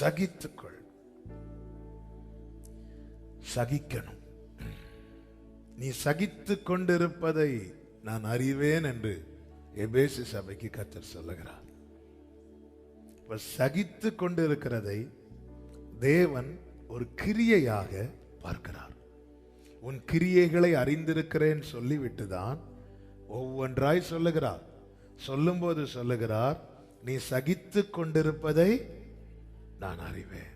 சகித்துக்கொள். சகிக்கணும். நீ சகித்து கொண்டிருப்பதை நான் அறிவேன் என்று எபேசு சபைக்கு கத்தர் சொல்லுகிறார். இப்ப சகித்து கொண்டிருக்கிறதை தேவன் ஒரு கிரியையாக பார்க்கிறார். உன் கிரியைகளை அறிந்திருக்கிறேன் சொல்லிவிட்டுதான் ஒவ்வொன்றாய் சொல்லுகிறார். சொல்லும்போது சொல்லுகிறார் நீ சகித்து கொண்டிருப்பதை நான் அறிவேன்.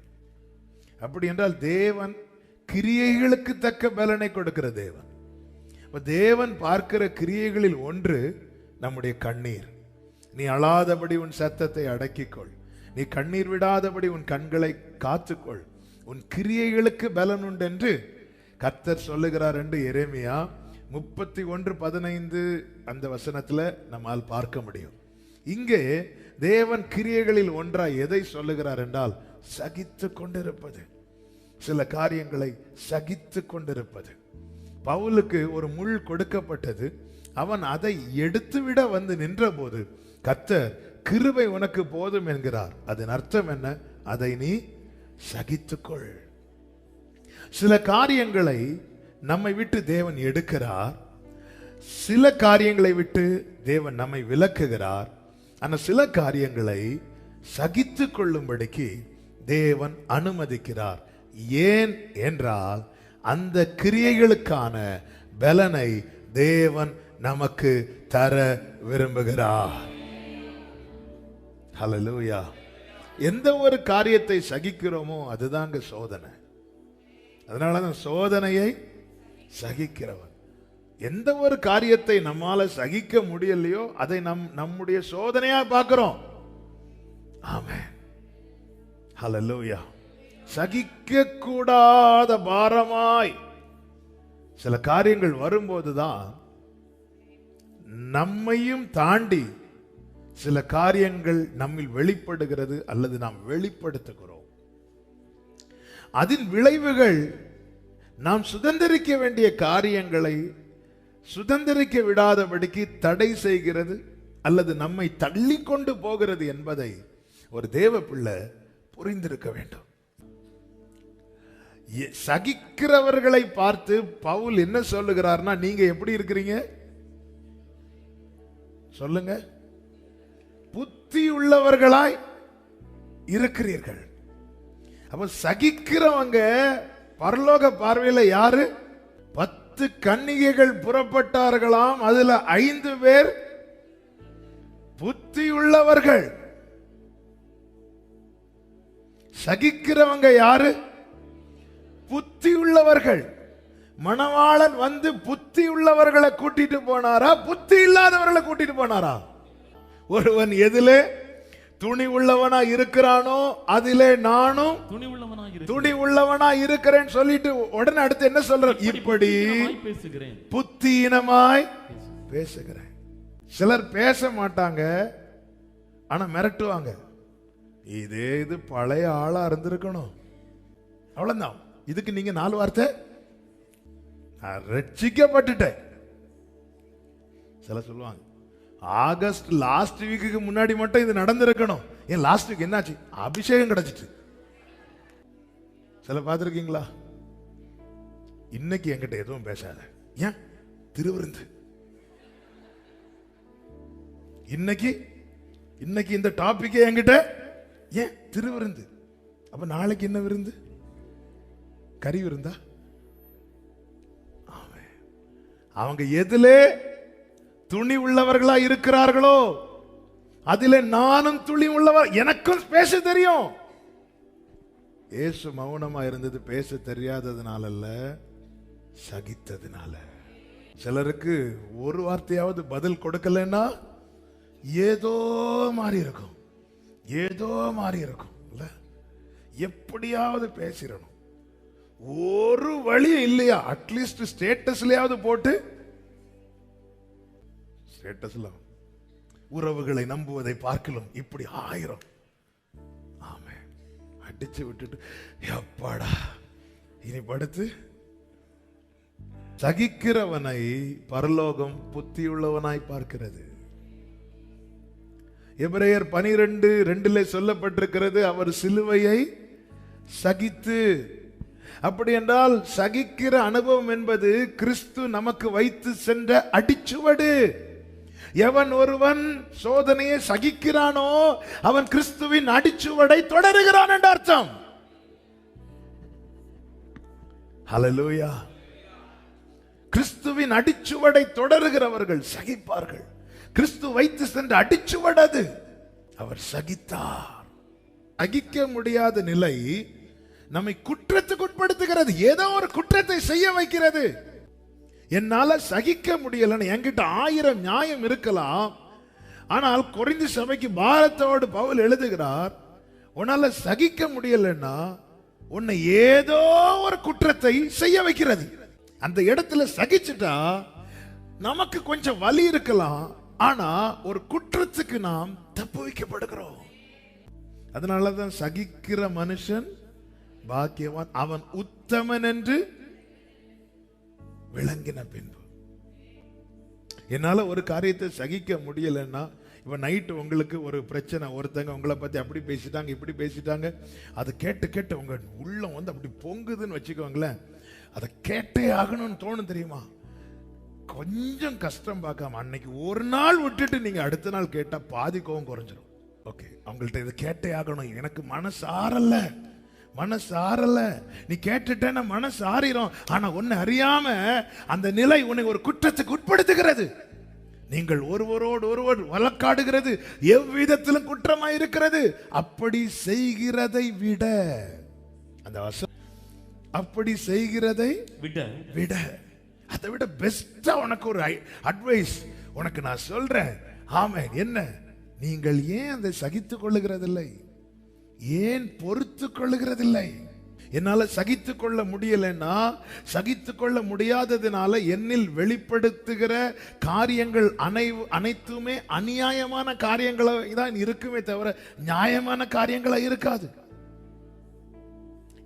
அப்படி என்றால் தேவன் கிரியைகளுக்கு தக்க பலனை கொடுக்கிற தேவன். இப்போ தேவன் பார்க்கிற கிரியைகளில் ஒன்று நம்முடைய கண்ணீர். நீ அழாதபடி உன் சத்தத்தை அடக்கிக்கொள். நீ கண்ணீர் விடாதபடி உன் கண்களை காத்துக்கொள். உன் கிரியைகளுக்கு பலன் உண்டு என்று கர்த்தர் சொல்லுகிறார் என்று எரேமியா முப்பத்தி ஒன்று பதினைந்து அந்த வசனத்தில் நம்மால் பார்க்க முடியும். இங்கே தேவன் கிரியைகளில் ஒன்றாய் எதை சொல்லுகிறார் என்றால் சகித்து கொண்டிருப்பது. சில காரியங்களை சகித்து கொண்டிருப்பது. பவுலுக்கு ஒரு முள் கொடுக்கப்பட்டது. அவன் அதை எடுத்துவிட வந்து நின்றபோது கத்தர் கிருபை உனக்கு போதும் என்கிறார். அதன் அர்த்தம் என்ன? அதை நீ சகித்துக்கொள். சில காரியங்களை நம்மை விட்டு தேவன் எடுக்கிறார். சில காரியங்களை விட்டு தேவன் நம்மை விலக்குகிறார். ஆனால் சில காரியங்களை சகித்து கொள்ளும்படிக்கு தேவன் அனுமதிக்கிறார். ஏன் என்றால் அந்த கிரியைகளுக்கான பலனை தேவன் நமக்கு தர விரும்புகிறார். ஹலலூயா எந்த ஒரு காரியத்தை சகிக்கிறோமோ அதுதாங்க சோதனை. அதனால தான் சோதனையை சகிக்கிறவன். எந்த ஒரு காரியத்தை நம்மால சகிக்க முடியலையோ அதை நம் நம்முடைய சோதனையா பார்க்கிறோம். ஆமே ஹலலூயா சகிக்க கூடாத பாரமாய். சில காரியங்கள் வரும்போதுதான் நம்மையும் தாண்டி சில காரியங்கள் நம்மில் வெளிப்படுகிறது அல்லது நாம் வெளிப்படுத்துகிறோம். அதன் விளைவுகள் நாம் சுதந்திரிக்க வேண்டிய காரியங்களை சுதந்திரிக்க விடாதபடிக்கு தடை செய்கிறது அல்லது நம்மை தள்ளி கொண்டு போகிறது என்பதை ஒரு தேவ பிள்ளை புரிந்திருக்க வேண்டும். சகிக்கிறவர்களை பார்த்து பவுல் என்ன சொல்லுகிறார்னா நீங்க எப்படி இருக்கிறீங்க? சொல்லுங்க. புத்தி உள்ளவர்களாய் இருக்கிறீர்கள். அப்ப சகிக்கிறவங்க பரலோக பார்வையில யாரு? பத்து கன்னிகைகள் புறப்பட்டார்களாம். அதுல ஐந்து பேர் புத்தி உள்ளவர்கள் சகிக்கிறவங்க யாரு? புத்தி உள்ளவர்கள் மணவாளன் வந்து புத்தி உள்ளவர்களை கூட்டிட்டு போனாரா? புத்தி இல்லாதவர்களை கூட்டிட்டு போனாரா? ஒருவன் எதிலே துணி உள்ளவனா இருக்கிறானோ அதிலே நானும் துணி உள்ளவனாய் இரு துணி உள்ளவனா இருக்கிறேன்னு சொல்லிட்டு உடனே அடுத்து என்ன சொல்ற? இப்படி பேசுகிறேன். புத்தீனமாய் பேசுகிறேன். சிலர் பேச மாட்டாங்க ஆனா மிரட்டுவாங்க. இதே இது பழைய ஆளா இருந்திருக்கணும். அவ்வளவுதான். இதுக்கு நீங்க நாலு வார்த்தை. நான் ரட்சிக்கப்பட்டுட்டேன். சில சொல்லுவாங்க ஆகஸ்ட் லாஸ்ட் வீக்குக்கு முன்னாடி மட்டும் இது நடந்திருக்கணும். ஏன் லாஸ்ட் வீக் என்னாச்சு? அபிஷேகம் கிடைச்சிட்டு சில பார்த்துருக்கீங்களா? இன்னைக்கு என்கிட்ட எதுவும் பேசாத. ஏன்? திருவிருந்து. இன்னைக்கு இன்னைக்கு இந்த டாபிக்கே என்கிட்ட ஏன்? திருவிருந்து. அப்ப நாளைக்கு என்ன விருந்து? கறி விருந்தா? அவங்க எதுலே துணி உள்ளவர்களா இருக்கிறார்களோ? அதில் நானும் துணி உள்ளவர். எனக்கும் பேச தெரியும். ஏசு மௌனமா இருந்தது பேச தெரியாததுனால அல்ல சகித்ததுனால. சிலருக்கு ஒரு வார்த்தையாவது பதில் கொடுக்கலன்னா ஏதோ மாறி இருக்கும். ஏதோ மாறி இருக்கும் இல்ல? எப்படியாவது பேசிடணும். ஒரு வழி இல்லையா? அட்லீஸ்ட் ஸ்டேட்டஸ்லயாவது போட்டு ஸ்டேட்டஸ்ல உறவுகளை நம்புவதை பார்க்கலாம் இப்படி ஆயிரம். ஆமே. அடிச்சு விட்டுட்டு எப்பாடா? இனி படுத்து. சகிக்கிறவனை பரலோகம் புத்தியுள்ளவனாய் பார்க்கிறது. எபிரேயர் பனிரெண்டு ரெண்டுல சொல்லப்பட்டிருக்கிறது அவர் சிலுவையை சகித்து. அப்படி என்றால் சகிக்கிற அனுபவம் என்பது கிறிஸ்து நமக்கு வைத்து சென்ற அடிச்சுவடு. எவன் ஒருவன் சோதனையை சகிக்கிறானோ அவன் கிறிஸ்துவின் அடிச்சுவடை தொடருகிறான் என்ற அர்த்தம். ஹலலூயா கிறிஸ்துவின் அடிச்சுவடை தொடருகிறவர்கள் சகிப்பார்கள். கிறிஸ்து வைத்து சென்ற அடிச்சுவடது. அது அவர் சகித்தார். சகிக்க முடியாத நிலை நம்மை குற்றத்துக்கு உட்படுத்துகிறது ஏதோ ஒரு குற்றத்தை செய்ய வைக்கிறது. என்னால் சகிக்க முடியலன்னு என்கிட்ட ஆயிரம் நியாயம் இருக்கலாம். ஆனால் குறைந்த சபைக்கு பாரத்தோடு பவுல் எழுதுகிறார் உன்னால் சகிக்க முடியலன்னா உன்னை ஏதோ ஒரு குற்றத்தை செய்ய வைக்கிறது. அந்த இடத்துல சகிச்சுட்டா நமக்கு கொஞ்சம் வலி இருக்கலாம். ஆனா ஒரு குற்றத்துக்கு நாம் தப்பு வைக்கப்படுகிறோம். அதனாலதான் சகிக்கிற மனுஷன் பாக்கியவான். அவன் உத்தமன் என்று விளங்கின பின்பு. என்னால் ஒரு காரியத்தை சகிக்க முடியலன்னா இப்போ நைட்டு உங்களுக்கு ஒரு பிரச்சனை ஒருத்தங்க உங்களை பற்றி அப்படி பேசிட்டாங்க இப்படி பேசிட்டாங்க அதை கேட்டு கேட்டு உங்கள் உள்ளம் வந்து அப்படி பொங்குதுன்னு வச்சுக்கோங்களேன். அதை கேட்டே ஆகணும்னு தோணும் தெரியுமா? கொஞ்சம் கஷ்டம் பார்க்காம அன்னைக்கு ஒரு நாள் விட்டுட்டு நீங்கள் அடுத்த நாள் கேட்டால் பாதி கோவம் குறைஞ்சிரும். ஓகே அவங்கள்ட்ட இதை கேட்டே ஆகணும். எனக்கு மனசு ஆறலை. மனசு ஆறல. நீ கேட்டுட்டேன்னா மனசு ஆறிரும். ஆனா உன்னை அறியாம அந்த நிலை உன்னை ஒரு குற்றத்துக்கு உட்படுத்துகிறது. நீங்கள் ஒருவரோடு ஒருவர் வழக்காடுகிறது. எவ்விதத்திலும் குற்றமாய் இருக்கிறது அப்படி செய்கிறதை விட அந்த வசனம் அப்படி செய்கிறதை விட. விட. அதை விட பெஸ்டா உனக்கு ஒரு அட்வைஸ் உனக்கு நான் சொல்றேன். ஆமென். என்ன? நீங்கள் ஏன் அதை சகித்துக் கொள்ளுகிறதில்லை? ஏன் பொறுத்து கொள்ளுகிறதில்லை? என்னால சகித்து கொள்ள முடியலைன்னா சகித்து கொள்ள முடியாததுனால என்னில் வெளிப்படுத்துகிற காரியங்கள் அனை அனைத்துமே அநியாயமான காரியங்களாக தான் இருக்குமே தவிர நியாயமான காரியங்களா இருக்காது.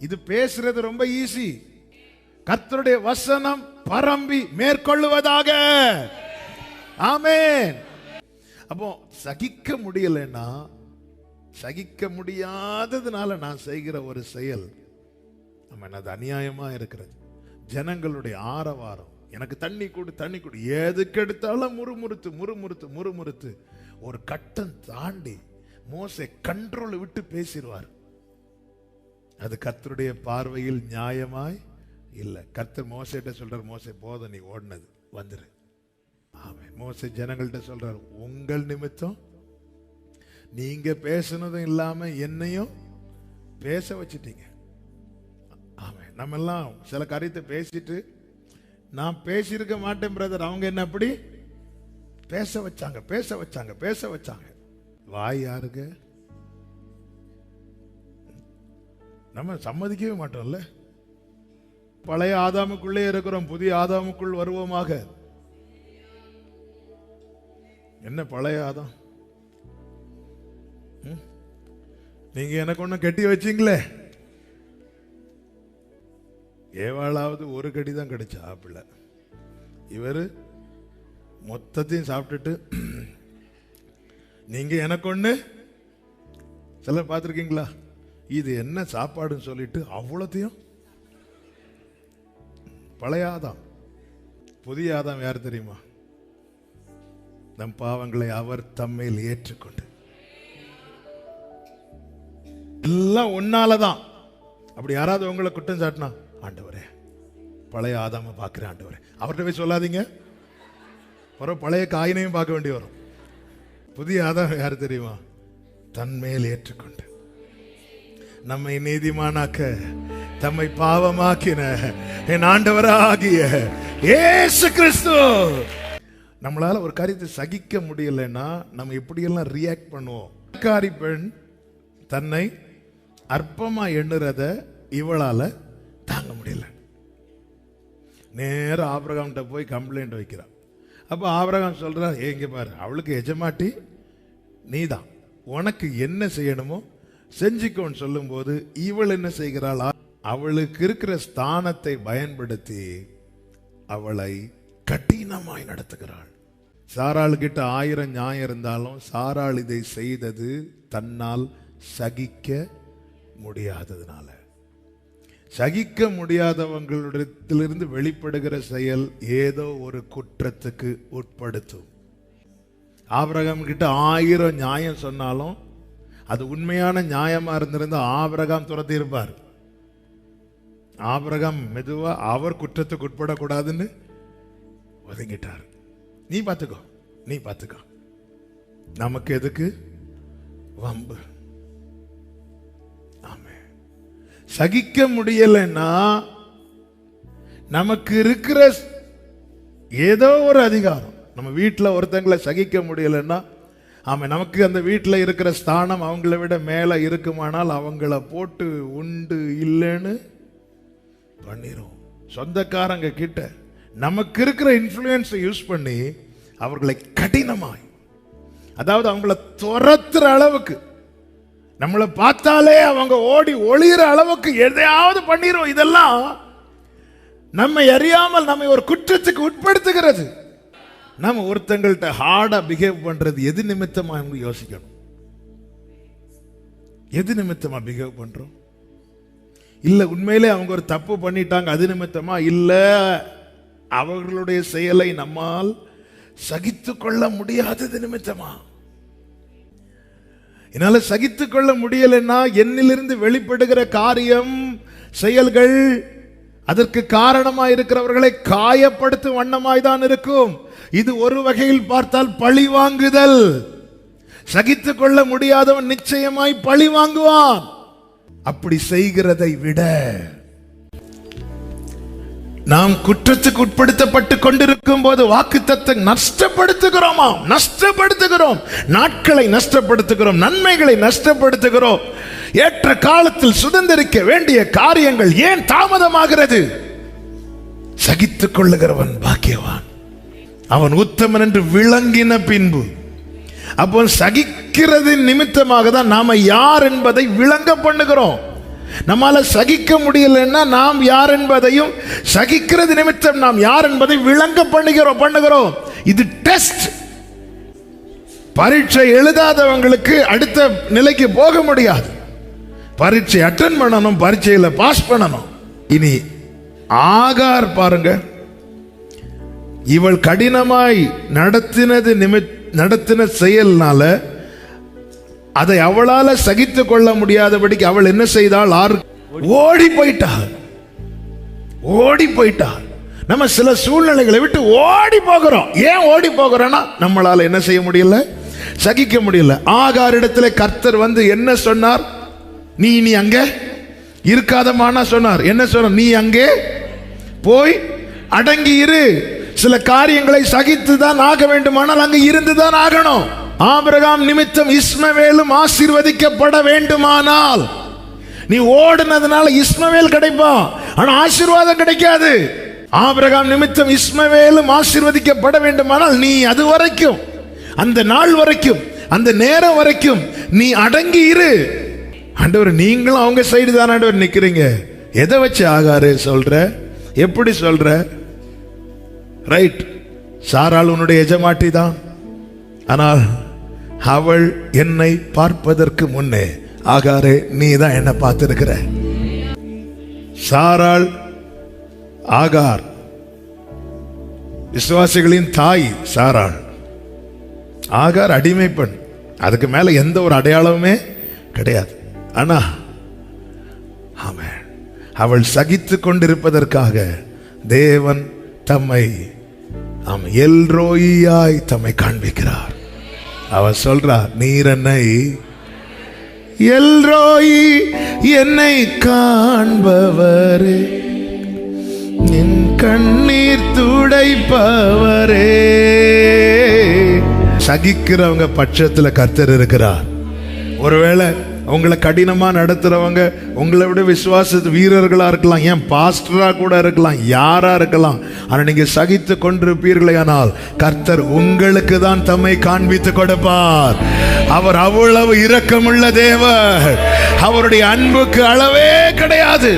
இது பேசுறது ரொம்ப ஈஸி கர்த்தருடைய வசனம் பரம்பி மேற்கொள்ளுவதாக. ஆமே அப்போ சகிக்க முடியலைன்னா சகிக்க முடியாததுனால நான் செய்கிற ஒரு செயல் நம்ம என்னது அநியாயமா இருக்கிறது. ஜனங்களுடைய ஆரவாரம். எனக்கு தண்ணி கொடு தண்ணி கொடு. எதுக்கு எடுத்தாலும் முறுமுறுத்து முறுமுறுத்து முறுமுறுத்து. ஒரு கட்டம் தாண்டி மோசை கண்ட்ரோலை விட்டு பேசிடுவார். அது கத்தருடைய பார்வையில் நியாயமாய் இல்லை. கத்தர் மோசைகிட்ட சொல்றார் மோசை போதை நீ ஓடினது வந்துரு. ஆமாம் மோசை ஜனங்கள்கிட்ட சொல்றார் உங்கள் நிமித்தம் நீங்க பேசுனதும் இல்லாம என்னையும் பேச வச்சிட்டீங்க. ஆமாம் நம்ம எல்லாம் சில காரியத்தை பேசிட்டு நான் பேசியிருக்க மாட்டேன் பிரதர் அவங்க என்ன அப்படி? பேச வச்சாங்க பேச வச்சாங்க பேச வச்சாங்க. வாய் யாருக்கு? நம்ம சம்மதிக்கவே மாட்டோம்ல. பழைய ஆதாமுக்குள்ளே இருக்கிறோம் புதிய ஆதாமுக்குள் வருவோமாக. என்ன பழைய ஆதாம்? ம்? நீங்க எனக்கு ஒண்ணு கட்டி வச்சீங்களே. ஏவாளாவது ஒரு கடி தான் கிடைச்சா ஆப்பிள். இவர் மொத்தத்தையும் சாப்பிட்டுட்டு நீங்க எனக்கு ஒண்ணு? சில பார்த்துருக்கீங்களா? இது என்ன சாப்பாடுன்னு சொல்லிட்டு அவ்வளோத்தையும். பழைய ஆதாம். புதிய ஆதாம் யார் தெரியுமா? நம் பாவங்களை அவர் தம்மையில் ஏற்றுக்கொண்டு. எல்லாம் ஒன்னாலதான் அப்படி யாராவது உங்களை குற்றம் சாட்டினா ஆண்டவரே பழைய ஆதாம பார்க்குறேன் ஆண்டவரே. அவர்கிட்ட போய் சொல்லாதீங்க. அப்புறம் பழைய காயினையும் பார்க்க வேண்டி வரும். புதிய ஆதாம் யார் தெரியுமா? தன்மேல் ஏற்றுக்கொண்டு. நம்மை நீதிமானாக்க தம்மை பாவமாக்கின என் ஆண்டவராகிய ஏசு கிறிஸ்து. நம்மளால ஒரு காரியத்தை சகிக்க முடியலைன்னா நம்ம எப்படியெல்லாம் ரியாக்ட் பண்ணுவோம்? காரி பெண் தன்னை அற்பமா எண்ணுறத இவளால தாங்க முடியல. நேராக ஆபிரகாம்கிட்ட போய் கம்ப்ளைண்ட் வைக்கிறான். அப்போ ஆபிரகாம் சொல்றா எங்கே பாரு அவளுக்கு எஜமாட்டி நீதான். உனக்கு என்ன செய்யணுமோ செஞ்சுக்கோன்னு சொல்லும்போது இவள் என்ன செய்கிறாள்? அவளுக்கு இருக்கிற ஸ்தானத்தை பயன்படுத்தி அவளை கடினமாய் நடத்துகிறாள். சாராள் கிட்ட ஆயிரம் நியாயம் இருந்தாலும் சாராள் இதை செய்தது தன்னால் சகிக்க முடியாததுனால. சகிக்க முடியாதவங்களிடத்திலிருந்து வெளிப்படுகிற செயல் ஏதோ ஒரு குற்றத்துக்கு உட்படுத்தும். ஆபிரகாம் கிட்ட ஆயிரம் நியாயம் சொன்னாலும் அது உண்மையான நியாயமா இருந்திருந்தா ஆபிரகாம் துரத்தி இருப்பார் ஆபிரகாம் மெதுவா அவர் குற்றத்துக்கு உட்படக்கூடாதுன்னு ஒதுங்கிட்டார். நீ பார்த்துக்கோ நீ பார்த்துக்கோ. நமக்கு எதுக்கு வம்பு? சகிக்க முடியலைன்னா நமக்கு இருக்கிற ஏதோ ஒரு அதிகாரம். நம்ம வீட்டில் ஒருத்தங்களை சகிக்க முடியலைன்னா ஆமாம் நமக்கு அந்த வீட்டில் இருக்கிற ஸ்தானம் அவங்கள விட மேலே இருக்குமானால் அவங்கள போட்டு உண்டு இல்லைன்னு பண்ணிடும் சொந்தக்காரங்க கிட்ட நமக்கு இருக்கிற இன்ஃப்ளூயன்ஸை யூஸ் பண்ணி அவர்களை கடினமாய் அதாவது அவங்கள துரத்துற அளவுக்கு நம்மளை பார்த்தாலே அவங்க ஓடி ஒளிகிற அளவுக்கு எதையாவது பண்ணிடுவோம் இதெல்லாம் நம்மை அறியாமல் நம்மை ஒரு குற்றத்துக்கு உட்படுத்துகிறது. நம்ம ஒருத்தங்கள்ட்ட ஹார்டாக பிஹேவ் பண்ணுறது எது நிமித்தமாக அவங்க யோசிக்கணும். எது நிமித்தமாக பிஹேவ் பண்ணுறோம் இல்லை உண்மையிலே அவங்க ஒரு தப்பு பண்ணிட்டாங்க அது நிமித்தமாக இல்லை அவர்களுடைய செயலை நம்மால் சகித்து கொள்ள முடியாதது நிமித்தமாக என்னால சகித்து கொள்ள முடியலைன்னா என்னிலிருந்து வெளிப்படுகிற காரியம் செயல்கள் அதற்கு காரணமாக இருக்கிறவர்களை காயப்படுத்தும் வண்ணமாய் தான் இருக்கும். இது ஒரு வகையில் பார்த்தால் பழி வாங்குதல். சகித்து கொள்ள முடியாதவன் நிச்சயமாய் பழி வாங்குவான். அப்படி செய்கிறதை விட நாம் குற்றத்துக்கு உட்படுத்தப்பட்டு கொண்டிருக்கும் போது வாக்கு நஷ்டப்படுத்துகிறோமா. நஷ்டப்படுத்துகிறோம் நாட்களை நஷ்டப்படுத்துகிறோம். நன்மைகளை நஷ்டப்படுத்துகிறோம். ஏற்ற காலத்தில் சுதந்திரிக்க வேண்டிய காரியங்கள் ஏன் தாமதமாகிறது? சகித்துக் கொள்ளுகிறவன் பாக்கியவான். அவன் உத்தமன் என்று விளங்கின பின்பு அப்போ சகிக்கிறது நிமித்தமாக தான் நாம யார் என்பதை விளங்க பண்ணுகிறோம். நம்மால சகிக்க முடியலன்னா நாம் யார் என்பதையும் சகிக்கிறது நிமித்தம் நாம் யார் என்பதை விளங்க பண்ணுகிறோம் பண்ணுகிறோம். இது டெஸ்ட் பரீட்சை எழுதாதவங்களுக்கு அடுத்த நிலைக்கு போக முடியாது. பரீட்சை அட்டன் பண்ணணும் பரீட்சையில் பாஸ் பண்ணணும். இனி ஆகார் பாருங்க. இவள் கடினமாய் நடத்தினது நிமித் நடத்தின செயல்னால அதை அவளால சகித்து கொள்ள முடியாதபடிக்கு அவள் என்ன செய்தாள்? ஆறு ஓடி போயிட்டாள். ஓடி போயிட்டாள். நம்ம சில சூழ்நிலைகளை விட்டு ஓடி போகிறோம். ஏன் ஓடி போகிறோம்னா நம்மளால என்ன செய்ய முடியல? சகிக்க முடியல. ஆகார் இடத்துல கர்த்தர் வந்து என்ன சொன்னார்? நீ நீ அங்க இருக்காதமானா சொன்னார். என்ன சொன்னார்? நீ அங்கே போய் அடங்கி இரு சில காரியங்களை சகித்து தான் ஆக வேண்டுமானால் அங்கே இருந்து தான் ஆகணும். ஆபிரகாம் நிமித்தம் இஸ்மவேலும் ஆசீர்வதிக்கப்பட வேண்டுமானால் நீ ஓடுனதுனால இஸ்மவேல் கிடைப்பான் ஆனா ஆசீர்வாதம் கிடைக்காது. ஆபிரகாம் நிமித்தம் இஸ்மவேலும் ஆசீர்வதிக்கப்பட வேண்டுமானால் நீ அது வரைக்கும் அந்த நாள் வரைக்கும் அந்த நேரம் வரைக்கும் நீ அடங்கி இரு. ஆண்டவர் நீங்களும் அவங்க சைடு தான் ஆண்டவர் நிக்கிறீங்க. எதை வச்சு ஆகாரு சொல்ற? எப்படி சொல்ற? ரைட் சாரால் உன்னுடைய எஜமாட்டி தான் ஆனால் அவள் என்னை பார்ப்பதற்கு முன்னே ஆகாரே நீ தான் என்ன பார்த்திருக்கிற. சாராள் ஆகார். விசுவாசிகளின் தாய் சாராள். ஆகார் அடிமை பெண். அதுக்கு மேல எந்த ஒரு அடையாளமுமே கிடையாது. ஆனா அவன் அவள் சகித்து கொண்டிருப்பதற்காக தேவன் தம்மை ஆம் எல்ரோயியாய் தம்மை காண்பிக்கிறார். அவர் சொல்றா நீர் என்னை எல்ரோயி என்னை காண்பவரே. என் கண்ணீர் துடைப்பவரே. சகிக்கிறவங்க பட்சத்தில் கர்த்தர் இருக்கிறார். ஒருவேளை உங்களை கடினமா நடத்துறவங்க உங்களை விட விசுவாச வீரர்களா இருக்கலாம் ஏன் பாஸ்டரா கூட இருக்கலாம் யாரா இருக்கலாம். ஆனா நீங்க சகித்து கொண்டிருப்பீர்களே ஆனால் கர்த்தர் உங்களுக்கு தான் தம்மை காண்பித்து கொடுப்பார். அவர் அவ்வளவு இரக்கமுள்ள தேவர். அவருடைய அன்புக்கு அளவே கிடையாது.